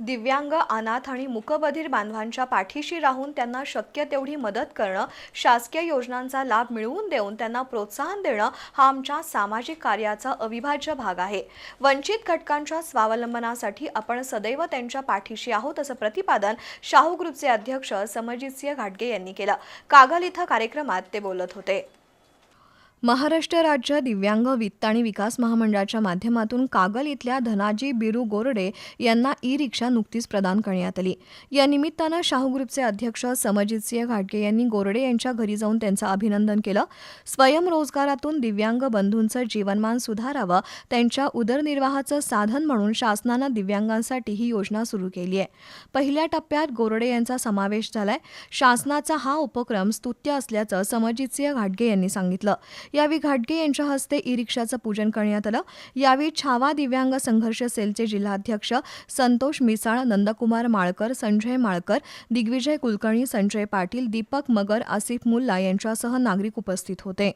दिव्यांग अनाथ आणि मुकबधीर बांधवांच्या पाठीशी राहून त्यांना शक्य तेवढी मदत करणं शासकीय योजनांचा लाभ मिळवून देऊन त्यांना प्रोत्साहन देणं हा आमच्या सामाजिक कार्याचा अविभाज्य भाग आहे. वंचित घटकांच्या स्वावलंबनासाठी आपण सदैव त्यांच्या पाठीशी आहोत असं प्रतिपादन शाहू ग्रुपचे अध्यक्ष समजितसिंह घाटगे यांनी केलं. कागल इथं कार्यक्रमात ते बोलत होते. महाराष्ट्र राज्य दिव्यांग वित्त आणि विकास महामंडळाच्या माध्यमातून कागल इथल्या धनाजी बिरू गोरडे यांना ई रिक्षा नुकतीच प्रदान करण्यात आली. या निमित्तानं शाहू ग्रुपचे अध्यक्ष समजितसिंह घाटगे यांनी गोरडे यांच्या घरी जाऊन त्यांचं अभिनंदन केलं. स्वयंरोजगारातून दिव्यांग बंधूंचं जीवनमान सुधारावं त्यांच्या उदरनिर्वाहाचं साधन म्हणून शासनानं दिव्यांगांसाठी ही योजना सुरू केली आहे. पहिल्या टप्प्यात गोरडे यांचा समावेश झालाय. शासनाचा हा उपक्रम स्तुत्य असल्याचं समजितसिंह घाटगे यांनी सांगितलं. यावेळी घाटगे यांच्या हस्ते ई रिक्षाचं पूजन करण्यात आलं. यावेळी छावा दिव्यांग संघर्ष सेलचे जिल्हाध्यक्ष संतोष मिसाळ नंदकुमार माळकर संजय माळकर दिग्विजय कुलकर्णी संजय पाटील दीपक मगर आसिफ मुल्ला यांच्यासह नागरिक उपस्थित होते.